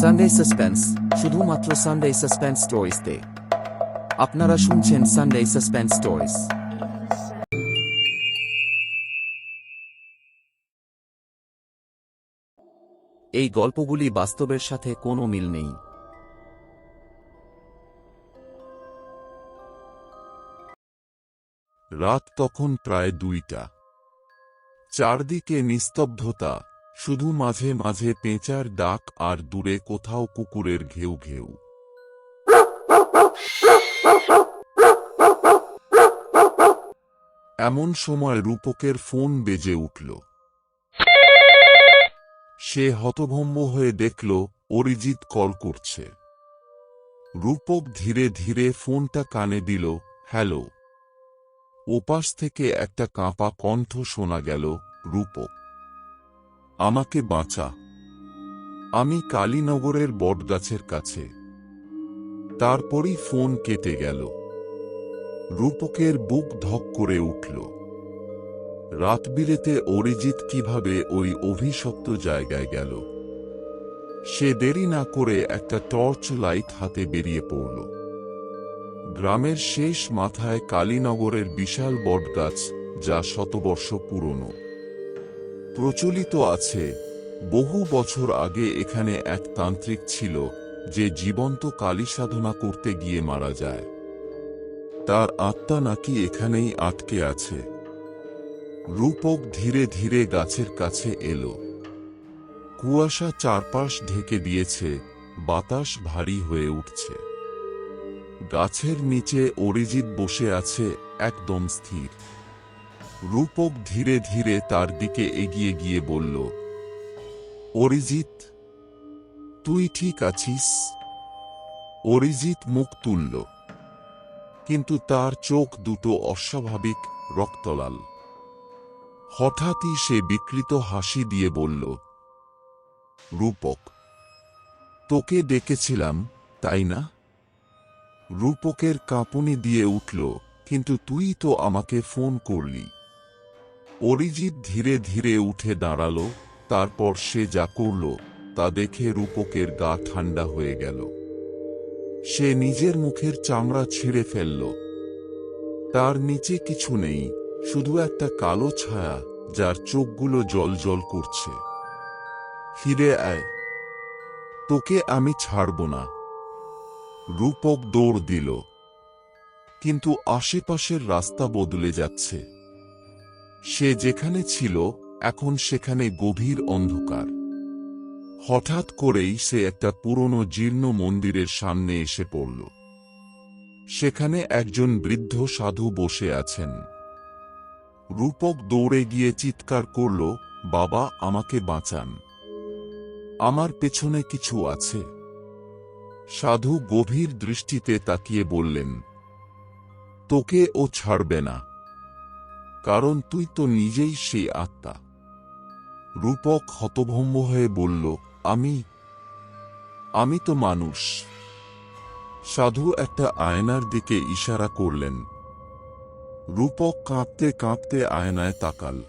Sunday suspense শুধুমাত্র Sunday suspense স্টোরিজতে আপনারা শুনছেন সানডে সাসপেন্স স্টোরিজ এই গল্পগুলি বাস্তবের সাথে কোনো মিল নেই। রাত তখন প্রায় দুইটা। চারদিকে নিস্তব্ধতা, শুধু মাঝে মাঝে পেঁচার ডাক আর দূরে কোথাও কুকুরের ঘেউ ঘেউ। এমন সময় রূপকের ফোন বেজে উঠল। সে হতভম্ব হয়ে দেখল, অরিজিৎ কল করছে। রূপক ধীরে ধীরে ফোনটা কানে দিল, হ্যালো। ওপাশ থেকে একটা কাঁপা কণ্ঠ শোনা গেল, রূপক, আমাকে বাঁচা। আমি কালীনগরের বটগাছের কাছে। তারপরই ফোন কেটে গেল। রূপকের বুক ধক করে উঠল। রাতবিরেতে অরিজিৎ কীভাবে ওই অভিশপ্ত জায়গায় গেল? সে দেরি না করে একটা টর্চ লাইট হাতে বেরিয়ে পড়ল। গ্রামের শেষ মাথায় কালীনগরের বিশাল বটগাছ, যা শতবর্ষ পুরনো। প্রচলিত আছে, বহু বছর আগে এখানে এক তান্ত্রিক ছিল, যে জীবন্ত কালী সাধনা করতে গিয়ে মারা যায়। তার আত্মা নাকি এখানেই আটকে আছে। রূপক ধীরে ধীরে গাছের কাছে এলো। কুয়াশা চারপাশ ঢেকে দিয়েছে, বাতাস ভারী হয়ে উঠছে। গাছের নিচে অরিজিৎ বসে আছে একদম স্থির। রূপক ধীরে ধীরে তার দিকে এগিয়ে গিয়ে বলল, অরিজিৎ, তুই ঠিক আছিস? অরিজিৎ মুখ তুলল, কিন্তু তার চোখ দুটো অস্বাভাবিক, রক্তলাল। হঠাৎই সে বিকৃত হাসি দিয়ে বলল, রূপক, তোকে ডেকেছিলাম, তাই না? রূপকের কাঁপুনি দিয়ে উঠল, কিন্তু তুই তো আমাকে ফোন করলি। অরিজিৎ ধীরে ধীরে উঠে দাঁড়াল, তারপর সে যা করল, তা দেখে রূপকের গা ঠান্ডা হয়ে গেল। সে নিজের মুখের চামড়া ছিঁড়ে ফেলল। তার নিচে কিছু নেই, শুধু একটা কালো ছায়া, যার চোখগুলো জল জল করছে। ফিরে আয়। তোকে আমি ছাড়ব না। রূপক দৌড় দিল। কিন্তু আশেপাশের রাস্তা বদলে যাচ্ছে। সে যেখানে ছিল, এখন সেখানে গভীর অন্ধকার। হঠাৎ করেই সে একটা পুরনো জীর্ণ মন্দিরের সামনে এসে পড়ল। সেখানে একজন বৃদ্ধ সাধু বসে আছেন। রূপক দৌড়ে গিয়ে চিৎকার করল, বাবা, আমাকে বাঁচান। আমার পেছনে কিছু আছে। সাধু গভীর দৃষ্টিতে তাকিয়ে বললেন, তোকে ও ছাড়বে না, কারণ তুই তো নিজেই সেই আত্মা। রূপক হতভম্ব হয়ে বলল, আমি আমি তো মানুষ। সাধু একটা আয়নার দিকে ইশারা করলেন। রূপক কাঁপতে কাঁপতে আয়নায় তাকাল।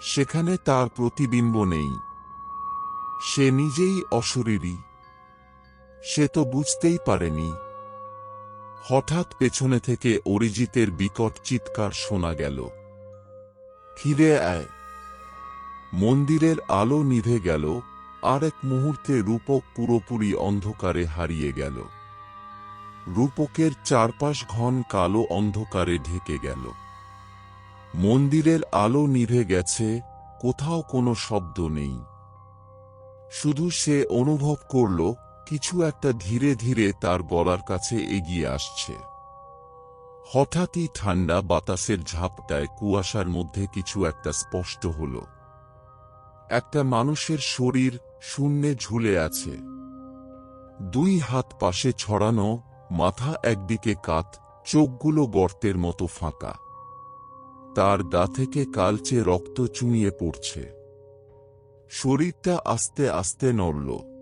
সেখানে তার প্রতিবিম্ব নেই। সে নিজেই অশরীরী। সে তো বুঝতেই পারেনি। হঠাৎ পেছনে থেকে অরিজিতের বিকট চিৎকার শোনা গেল। ফিরে আয়। মন্দিরের আলো নিভে গেল, আর এক মুহূর্তে রূপক পুরোপুরি অন্ধকারে হারিয়ে গেল। রূপকের চারপাশ ঘন কালো অন্ধকারে ঢেকে গেল। মন্দিরের আলো নিভে গেছে, কোথাও কোনো শব্দ নেই। শুধু সে অনুভব করল কিছু একটা ধীরে ধীরে তার গলার কাছে এগিয়ে আসছে। হঠাৎই ঠান্ডা বাতাসের ঝাপটায় কুয়াশার মধ্যে কিছু একটা স্পষ্ট হল। একটা মানুষের শরীর শূন্যে ঝুলে আছে। দুই হাত পাশে ছড়ানো, মাথা একদিকে কাত, চোখগুলো গর্তের মতো ফাঁকা। তার গা থেকে কালচে রক্ত চুঁইয়ে পড়ছে। শরীরটা আস্তে আস্তে নড়ল।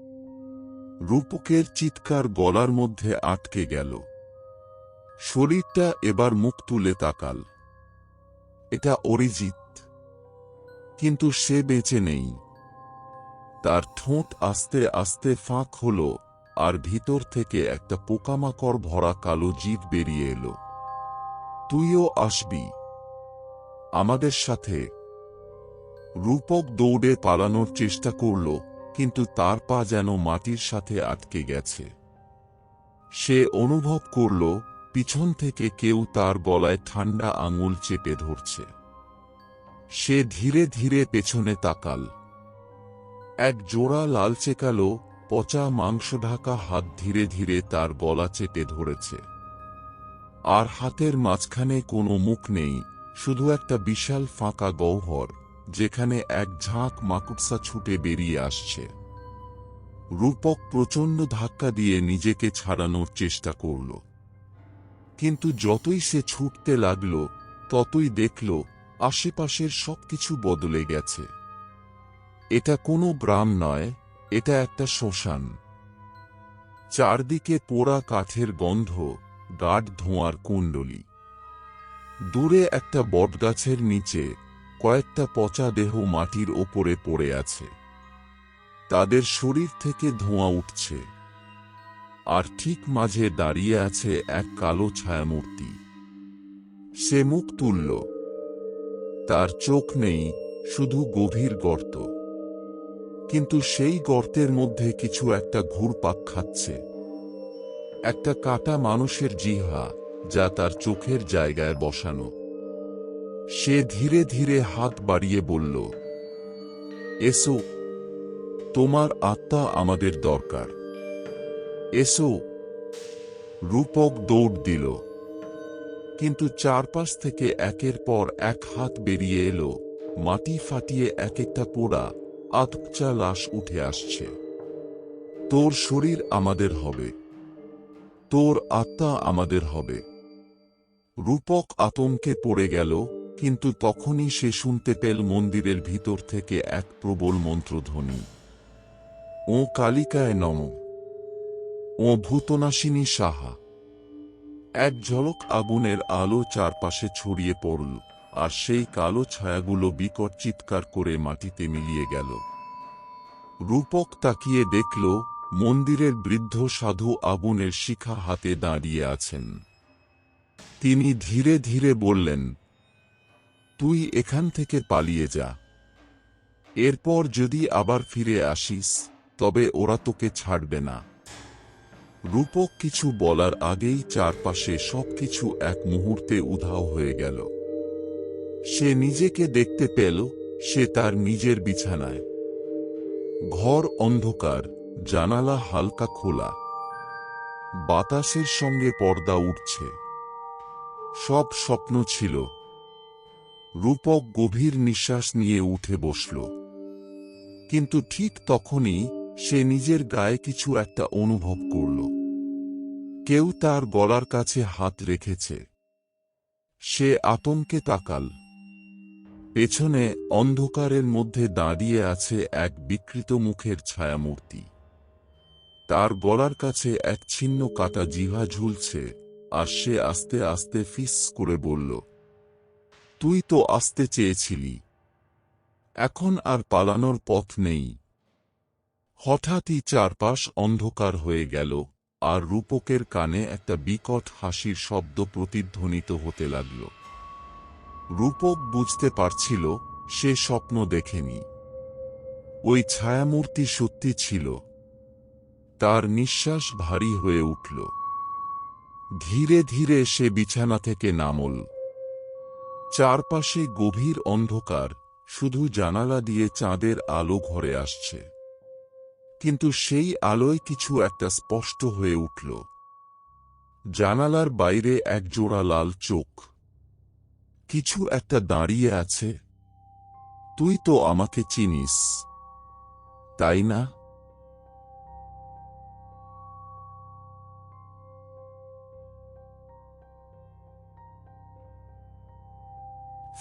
রূপকের চিৎকার গলার মধ্যে আটকে গেল। শরীরটা এবার মুখ তুলে তাকাল। এটা অরিজিৎ। কিন্তু সে বেঁচে নেই। তার ঠোঁট আস্তে আস্তে ফাঁক হল আর ভিতর থেকে একটা পোকামাকড় ভরা কালো জীব বেরিয়ে এলো। তুইও আসবি। আমাদের সাথে। রূপক দৌড়ে পালানোর চেষ্টা করল। কিন্তু তার পা যেন মাটির সাথে আটকে গেছে। সে অনুভব করল, পিছন থেকে কেউ তার গলায় ঠান্ডা আঙুল চেপে ধরছে। সে ধীরে ধীরে পেছনে তাকাল। এক জোড়া লালচে কালো পচা মাংস ঢাকা হাত ধীরে ধীরে তার গলা চেপে ধরেছে। আর হাতের মাঝখানে কোনো মুখ নেই, শুধু একটা বিশাল ফাঁকা গহ্বর। যেখানে এক ঝাঁক মাকুৎসা ছুটে বেরিয়ে আসছে। রূপক প্রচণ্ড ধাক্কা দিয়ে নিজেকে ছাড়ানোর চেষ্টা করল। কিন্তু যতই সে ছুটতে লাগল, ততই দেখল আশেপাশের সবকিছু বদলে গেছে। এটা কোনো গ্রাম নয়, এটা একটা শ্মশান। চারদিকে পোড়া কাঠের গন্ধ, গাঢ় ধোঁয়ার কুণ্ডলি। দূরে একটা বটগাছের নিচে কয়েকটা পচা দেহ মাটির ওপরে পড়ে আছে। তাদের শরীর থেকে ধোঁয়া উঠছে। আর ঠিক মাঝে দাঁড়িয়ে আছে এক কালো ছায়ামূর্তি। সে মুখ তুলল। তার চোখ নেই, শুধু গভীর গর্ত। কিন্তু সেই গর্তের মধ্যে কিছু একটা ঘুরপাক খাচ্ছে। একটা কাটা মানুষের জিহা যা তার চোখের জায়গায় বসানো। সে ধীরে ধীরে হাত বাড়িয়ে বলল, এসো, তোমার আত্মা আমাদের দরকার। এসো, রূপক দৌড় দিল। কিন্তু চারপাশ থেকে একের পর এক হাত বেরিয়ে এলো, মাটি ফাটিয়ে এক একটা পোড়া আতকচা লাশ উঠে আসছে। তোর শরীর আমাদের হবে, তোর আত্মা আমাদের হবে। রূপক আতঙ্কে পড়ে গেল কিন্তু তখনই সে শুনতে পেল মন্দিরের ভিতর থেকে এক প্রবল মন্ত্রধ্বনি। ও কালিকায় নম। ও ভূতনাশিনী সাহা। এক ঝলক আগুনের আলো চারপাশে ছড়িয়ে পড়ল, আর সেই কালো ছায়াগুলো বিকট চিৎকার করে মাটিতে মিলিয়ে গেল। রূপক তাকিয়ে দেখল, মন্দিরের বৃদ্ধ সাধু আগুনের শিখা হাতে দাঁড়িয়ে আছেন। তিনি ধীরে ধীরে বললেন তুই এখান থেকে পালিয়ে যা। এরপর যদি আবার ফিরে আসিস, তবে ওরা তোকে ছাড়বে না। রূপক কিছু বলার আগেই চারপাশে সবকিছু এক মুহূর্তে উধাও হয়ে গেল। সে নিজেকে দেখতে পেল, সে তার নিজের বিছানায়। ঘর অন্ধকার, জানালা হালকা খোলা। বাতাসের সঙ্গে পর্দা উঠছে। সব স্বপ্ন ছিল রূপক গভীর নিঃশ্বাস নিয়ে উঠে বসল। কিন্তু ঠিক তখনই সে নিজের গায়ে কিছু একটা অনুভব করল। কেউ তার গলার কাছে হাত রেখেছে। সে আতঙ্কে তাকাল। পেছনে অন্ধকারের মধ্যে দাঁড়িয়ে আছে এক বিকৃত মুখের ছায়ামূর্তি। তার গলার কাছে এক ছিন্ন কাটা জিহা ঝুলছে, আর সে আস্তে আস্তে ফিস করে বলল তুই তো আসতে চেয়েছিলি। এখন আর পালানোর পথ নেই। হঠাৎই চারপাশ অন্ধকার হয়ে গেল, আর রূপকের কানে একটা বিকট হাসির শব্দ প্রতিধ্বনিত হতে লাগল। রূপক বুঝতে পারছিল, সে স্বপ্ন দেখেনি। ওই ছায়ামূর্তি সত্যি ছিল। তার নিঃশ্বাস ভারী হয়ে উঠল। ধীরে ধীরে সে বিছানা থেকে নামল। চারপাশে গভীর অন্ধকার, শুধু জানালা দিয়ে চাঁদের আলো ঘরে আসছে। কিন্তু সেই আলোয় কিছু একটা স্পষ্ট হয়ে উঠল। জানালার বাইরে এক জোড়া লাল চোখ। কিছু একটা দাঁড়িয়ে আছে। তুই তো আমাকে চিনিস, তাই না?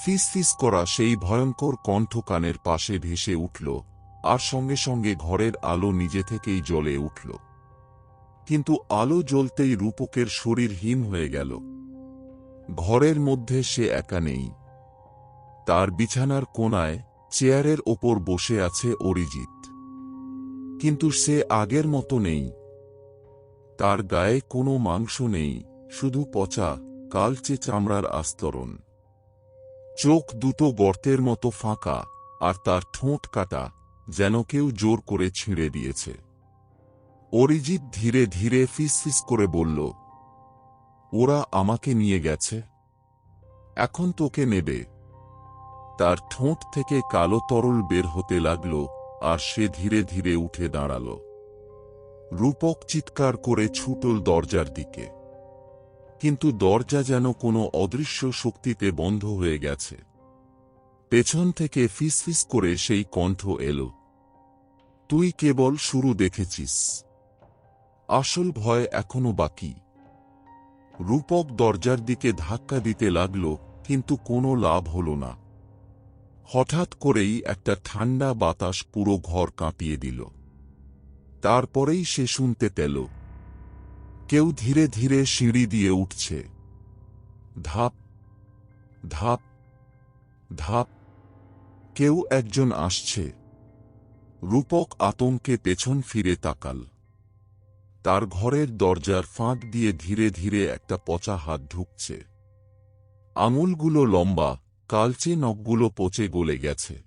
ফিস ফিস করা সেই ভয়ঙ্কর কণ্ঠ কানের পাশে ভেসে উঠল, আর সঙ্গে সঙ্গে ঘরের আলো নিজে থেকেই জ্বলে উঠল। কিন্তু আলো জ্বলতেই রূপকের শরীর হিম হয়ে গেল। ঘরের মধ্যে সে একা নেই। তার বিছানার কোনায় চেয়ারের ওপর বসে আছে অরিজিৎ। কিন্তু সে আগের মতো নেই। তার গায়ে কোনো মাংস নেই, শুধু পচা, কালচে চামড়ার আস্তরণ। চোখ দুটো গর্তের মতো ফাঁকা, আর তার ঠোঁট কাটা, যেন কেউ জোর করে ছিঁড়ে দিয়েছে। অরিজিৎ ধীরে ধীরে ফিসফিস করে বলল, ওরা আমাকে নিয়ে গেছে। এখন তোকে নেবে তার ঠোঁট থেকে কালো তরল বের হতে লাগল, আর সে ধীরে ধীরে উঠে দাঁড়াল। রূপক চিৎকার করে ছুটল দরজার দিকে। কিন্তু দরজা যেন কোনো অদৃশ্য শক্তিতে বন্ধ হয়ে গেছে। পেছন থেকে ফিসফিস করে সেই কণ্ঠ এলো। তুই কেবল শুরু দেখেছিস। আসল ভয় এখনও বাকি। রূপক দরজার দিকে ধাক্কা দিতে লাগল, কিন্তু কোনো লাভ হল না। হঠাৎ করেই একটা ঠান্ডা বাতাস পুরো ঘর কাঁপিয়ে দিল। তারপরেই সে শুনতে পেল। কেউ ধীরে ধীরে সিঁড়ি দিয়ে উঠছে। ধাপ ধাপ ধাপ। কেউ একজন আসছে। রূপক আতঙ্কে পেছন ফিরে তাকাল। তার ঘরের দরজার ফাঁক দিয়ে ধীরে ধীরে একটা পচা হাত ঢুকছে। আঙুলগুলো লম্বা, কালচে নখগুলো পচে গলে গেছে।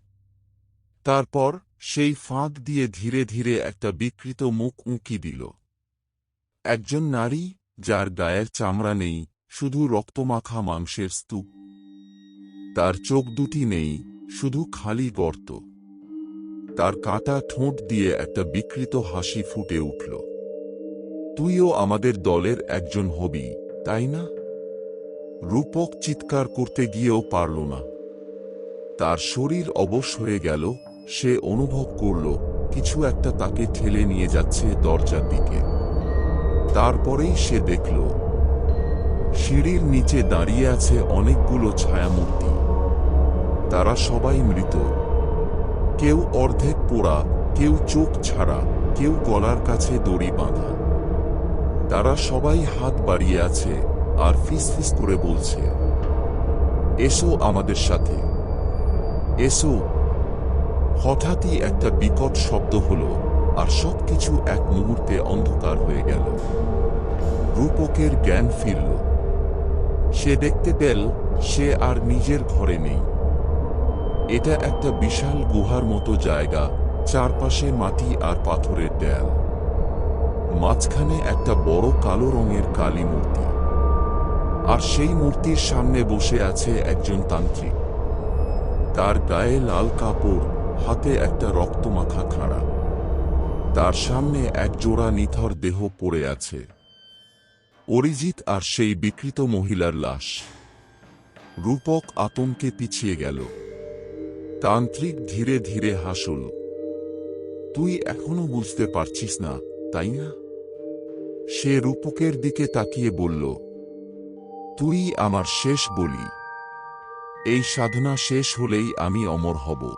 তারপর সেই ফাঁক দিয়ে ধীরে ধীরে একটা বিকৃত মুখ উঁকি দিল। একজন নারী যার গায়ের চামড়া নেই, শুধু রক্তমাখা মাংসের স্তূপ। তার চোখ দুটি নেই, শুধু খালি গর্ত। তার কাটা ঠোঁট দিয়ে একটা বিকৃত হাসি ফুটে উঠল। তুইও আমাদের দলের একজন হবি, তাই না? রূপক চিৎকার করতে গিয়েও পারল না। তার শরীর অবশ হয়ে গেল, সে অনুভব করল, কিছু একটা তাকে ঠেলে নিয়ে যাচ্ছে দরজার দিকে। তারপরেই সে দেখল, সিঁড়ির নিচে দাঁড়িয়ে আছে অনেকগুলো ছায়ামূর্তি। তারা সবাই মৃত। কেউ অর্ধেক পোড়া, কেউ চোখ ছাড়া, কেউ গলার কাছে দড়ি বাঁধা। তারা সবাই হাত বাড়িয়ে আছে আর ফিসফিস করে বলছে, এসো আমাদের সাথে। এসো। হঠাৎই একটা বিকট শব্দ হলো। আর সবকিছু এক মুহূর্তে অন্ধকার হয়ে গেল। রূপকের জ্ঞান ফিরল। সে দেখতে পেল সে আর নিজের ঘরে নেই। এটা একটা বিশাল গুহার মতো জায়গা, চারপাশে মাটি আর পাথরের দেয়াল। মাঝখানে একটা বড় কালো রঙের কালী মূর্তি। আর সেই মূর্তির সামনে বসে আছে একজন তান্ত্রিক। তার গায়ে লাল কাপড়, হাতে একটা রক্তমাখা খাড়া। তার সামনে এক জোড়া নিথর দেহ পড়ে আছে। অরিজিৎ আর সেই বিকৃত মহিলার লাশ। রূপক আতঙ্কে পিছিয়ে গেল। তান্ত্রিক ধীরে ধীরে হাসল। তুই এখনও বুঝতে পারছিস না, তাই না? সে রূপকের দিকে তাকিয়ে বলল, তুই আমার শেষ বলি। এই সাধনা শেষ হলেই আমি অমর হব।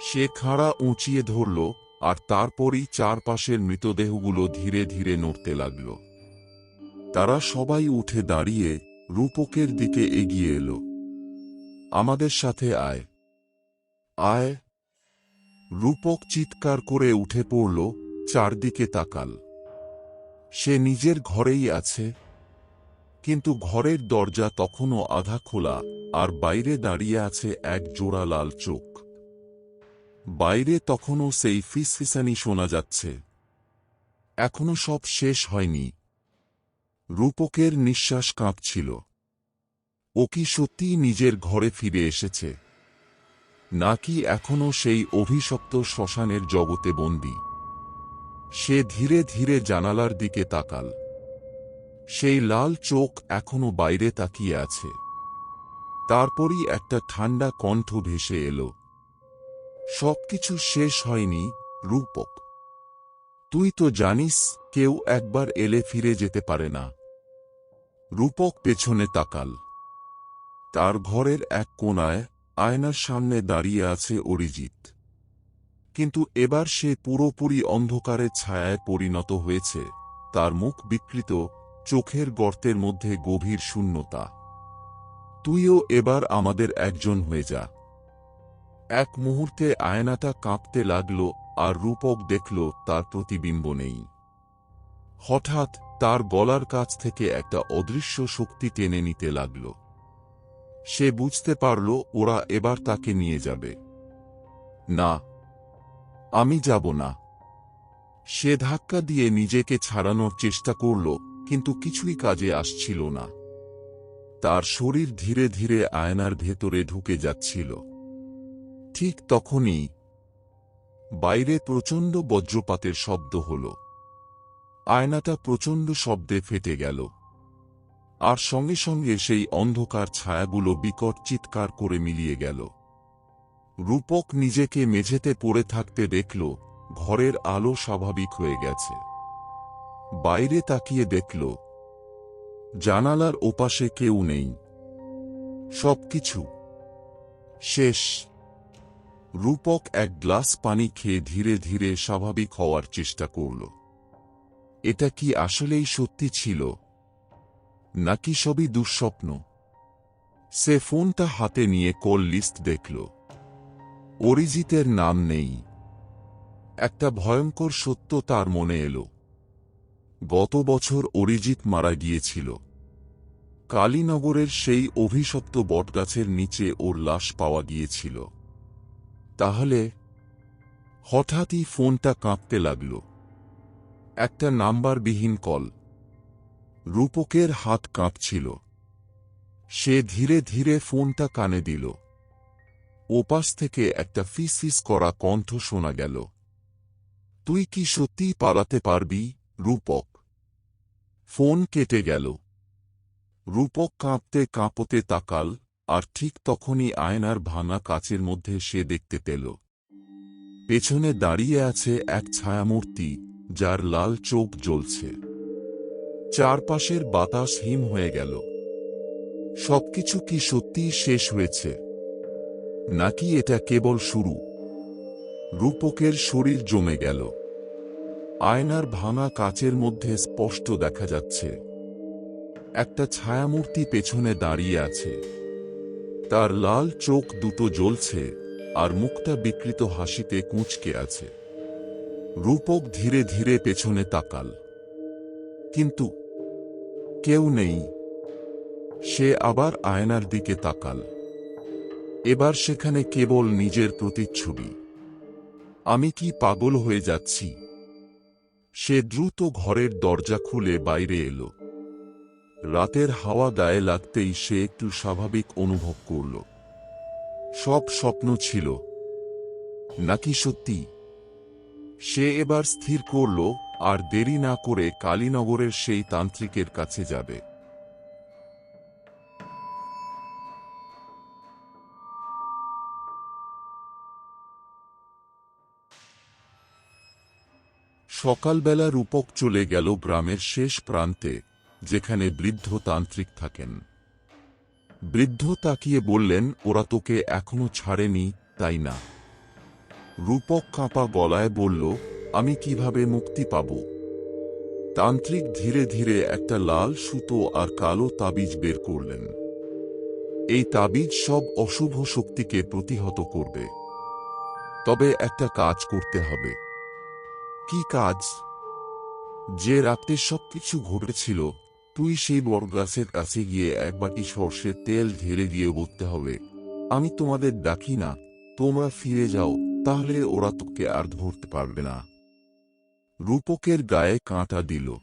সে খাড়া উঁচিয়ে ধরল আর তারপরই চারপাশের মৃতদেহগুলো ধীরে ধীরে নড়তে লাগল। তারা সবাই উঠে দাঁড়িয়ে রূপকের দিকে এগিয়ে এলো। আমাদের সাথে আয়। আয়? রূপক চিৎকার করে উঠে পড়ল চারদিকে তাকাল। সে নিজের ঘরেই আছে। কিন্তু ঘরের দরজা তখনও আধা খোলা আর বাইরে দাঁড়িয়ে আছে এক জোড়া লাল চোখ। বাইরে তখনও সেই ফিসফিসানি শোনা যাচ্ছে। এখনও সব শেষ হয়নি। রূপকের নিঃশ্বাস কাঁপছিল। ও কি সত্যিই নিজের ঘরে ফিরে এসেছে? নাকি এখনও সেই অভিশপ্ত শ্মশানের জগতে বন্দী? সে ধীরে ধীরে জানালার দিকে তাকাল। সেই লাল চোখ এখনও বাইরে তাকিয়ে আছে। তারপরই একটা ঠান্ডা কণ্ঠ ভেসে এলো। সবকিছু শেষ হয়নি, রূপক। তুই তো জানিস, কেউ একবার এলে ফিরে যেতে পারে না। রূপক পেছনে তাকাল। তার ঘরের এক কোনায় আয়নার সামনে দাঁড়িয়ে আছে অরিজিৎ। কিন্তু এবার সে পুরোপুরি অন্ধকারের ছায়ায় পরিণত হয়েছে। তার মুখ বিকৃত, চোখের গর্তের মধ্যে গভীর শূন্যতা। তুইও এবার আমাদের একজন হয়ে যা। এক মুহূর্তে আয়নাটা কাঁপতে লাগল আর রূপক দেখল তার প্রতিবিম্ব নেই। হঠাৎ তার গলার কাছ থেকে একটা অদৃশ্য শক্তি টেনে নিতে লাগল। সে বুঝতে পারল ওরা এবার তাকে নিয়ে যাবে। না, আমি যাব না। সে ধাক্কা দিয়ে নিজেকে ছাড়ানোর চেষ্টা করল, কিন্তু কিছুই কাজে আসছিল না। তার শরীর ধীরে ধীরে আয়নার ভেতরে ঢুকে যাচ্ছিল। ঠিক তখনই বাইরে প্রচণ্ড বজ্রপাতের শব্দ হল। আয়নাটা প্রচণ্ড শব্দে ফেটে গেল। আর সঙ্গে সঙ্গে সেই অন্ধকার ছায়াগুলো বিকট চিৎকার করে মিলিয়ে গেল। রূপক নিজেকে মেঝেতে পড়ে থাকতে দেখল, ঘরের আলো স্বাভাবিক হয়ে গেছে। বাইরে তাকিয়ে দেখল, জানালার ওপাশে কেউ নেই। সবকিছু শেষ। রূপক এক গ্লাস পানি খেয়ে ধীরে ধীরে স্বাভাবিক হওয়ার চেষ্টা করল। এটা কি আসলেই সত্যি ছিল? নাকি সবই দুঃস্বপ্ন? সে ফোনটা হাতে নিয়ে কল লিস্ট দেখল। অরিজিতের নাম নেই। একটা ভয়ঙ্কর সত্য তার মনে এলো। গত বছর অরিজিৎ মারা গিয়েছিল। কালীনগরের সেই অভিশপ্ত বটগাছের নিচে ওর লাশ পাওয়া গিয়েছিল। তাহলে হঠাৎই ফোনটা কাঁপতে লাগল। একটা নাম্বারবিহীন কল। রূপকের হাত কাঁপছিল। সে ধীরে ধীরে ফোনটা কানে দিল। ওপাশ থেকে একটা ফিসফিস করা কণ্ঠ শোনা গেল। তুই কি সত্যিই পালাতে পারবি, রূপক? ফোন কেটে গেল। রূপক কাঁপতে কাঁপতে তাকাল। আর ঠিক তখনই আয়নার ভাঙা কাচের মধ্যে সে দেখতে পেল। পেছনে দাঁড়িয়ে আছে এক ছায়ামূর্তি, যার লাল চোখ জ্বলছে। চারপাশের বাতাস হিম হয়ে গেল। সবকিছু কি সত্যিই শেষ হয়েছে? নাকি এটা কেবল শুরু? রূপকের শরীর জমে গেল। আয়নার ভাঙা কাচের মধ্যে স্পষ্ট দেখা যাচ্ছে। একটা ছায়ামূর্তি পেছনে দাঁড়িয়ে আছে। তার লাল চোখ দুটো জ্বলছে আর মুখটা বিকৃত হাসিতে কুঁচকে আছে। রূপক ধীরে ধীরে পেছনে তাকাল। কিন্তু কেউ নেই। সে আবার আয়নার দিকে তাকাল। এবার সেখানে কেবল নিজের প্রতিচ্ছবি। আমি কি পাগল হয়ে যাচ্ছি? সে দ্রুত ঘরের দরজা খুলে বাইরে এলো। রাতের হাওয়া গায়ে লাগতেই সে একটু স্বাভাবিক অনুভব করল। সব স্বপ্ন ছিল, নাকি সত্যি? সে এবার স্থির করল, আর দেরি না করে কালীনগরের সেই তান্ত্রিকের কাছে যাবে। সকালবেলা রূপক চলে গেল গ্রামের শেষ প্রান্তে। যেখানে বৃদ্ধ তান্ত্রিক থাকেন। বৃদ্ধ তাকিয়ে বললেন, ওরা তোকে এখনও ছাড়েনি, তাই না? রূপক কাঁপা গলায় বলল, আমি কীভাবে মুক্তি পাব? তান্ত্রিক ধীরে ধীরে একটা লাল সুতো আর কালো তাবিজ বের করলেন। এই তাবিজ সব অশুভ শক্তিকে প্রতিহত করবে। তবে একটা কাজ করতে হবে। কি কাজ? যে রাতে সবকিছু ঘটেছিল তুই সেই বরগাছের কাছে গিয়ে এক বাটি সর্ষের তেল ঢেলে দিয়ে বলতে হবে, আমি তোমাদের ডাকি না, তোমরা ফিরে যাও, তাহলে ওরা তোকে আর ধরতে পারবে না। রূপকের গায়ে কাঁটা দিল।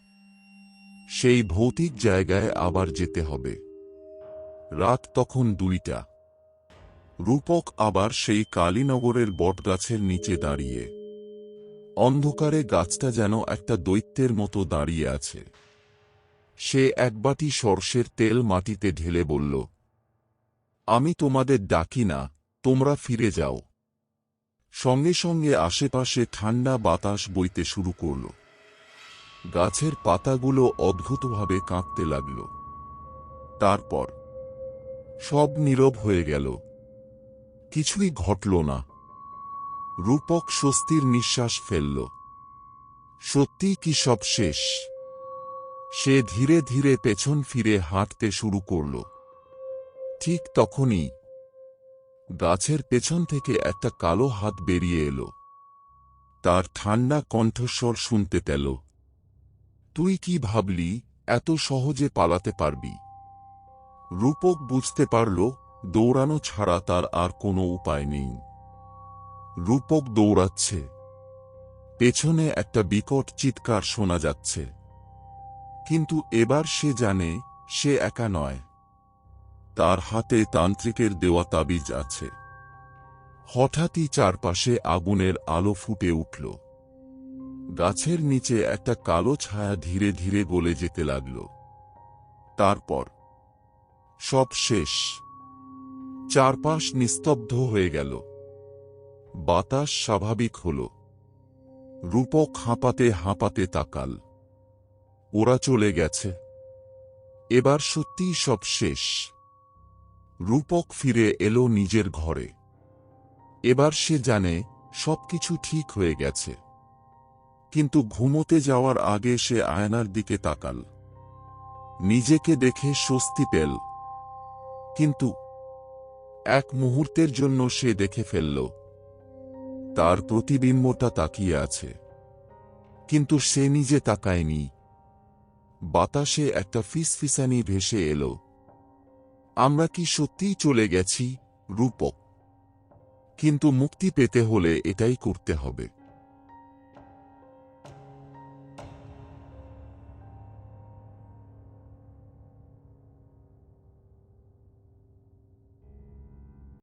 সেই ভৌতিক জায়গায় আবার যেতে হবে। রাত তখন দুইটা। রূপক আবার সেই কালীনগরের বটগাছের নিচে দাঁড়িয়ে। অন্ধকারে গাছটা যেন একটা দৈত্যের মতো দাঁড়িয়ে আছে। সে এক বাটি সর্ষের তেল মাটিতে ঢেলে বলল, আমি তোমাদের ডাকি না, তোমরা ফিরে যাও। সঙ্গে সঙ্গে আশেপাশে ঠান্ডা বাতাস বইতে শুরু করল। গাছের পাতাগুলো অদ্ভুতভাবে কাঁপতে লাগল। তারপর সব নীরব হয়ে গেল। কিছুই ঘটল না। রূপক স্বস্তির নিঃশ্বাস ফেলল। সত্যি কি সব শেষ? সে ধীরে ধীরে পেছন ফিরে হাঁটতে শুরু করল। ঠিক তখনই গাছের পেছন থেকে একটা কালো হাত বেরিয়ে এলো। তার ঠান্ডা কণ্ঠস্বর শুনতে পেল। তুই কি ভাবলি, এত সহজে পালাতে পারবি? রূপক বুঝতে পারল, দৌড়ানো ছাড়া তার আর কোনো উপায় নেই। রূপক দৌড়াচ্ছে। পেছনে একটা বিকট চিৎকার শোনা যাচ্ছে। কিন্তু এবার সে জানে, সে একা নয়। তার হাতে তান্ত্রিকের দেওয়া তাবিজ আছে। হঠাৎই চারপাশে আগুনের আলো ফুটে উঠল। গাছের নিচে একটা কালো ছায়া ধীরে ধীরে গলে যেতে লাগল। তারপর সব শেষ। চারপাশ নিস্তব্ধ হয়ে গেল। বাতাস স্বাভাবিক হল। রূপক হাঁপাতে হাঁপাতে তাকাল। ওরা চলে গেছে। এবার সত্যিই সব শেষ। রূপক ফিরে এলো নিজের ঘরে। এবার সে জানে সবকিছু ঠিক হয়ে গেছে। কিন্তু ঘুমোতে যাওয়ার আগে সে আয়নার দিকে তাকাল। নিজেকে দেখে স্বস্তি পেল। কিন্তু এক মুহূর্তের জন্য সে দেখে ফেলল, তার প্রতিবিম্বটা তাকিয়ে আছে। কিন্তু সে নিজে তাকায়নি। বাতাসে একটা ফিসফিসানি ভেসে এলো। আমরা কি সত্যিই চলে গেছি, রূপক? কিন্তু মুক্তি পেতে হলে এটাই করতে হবে।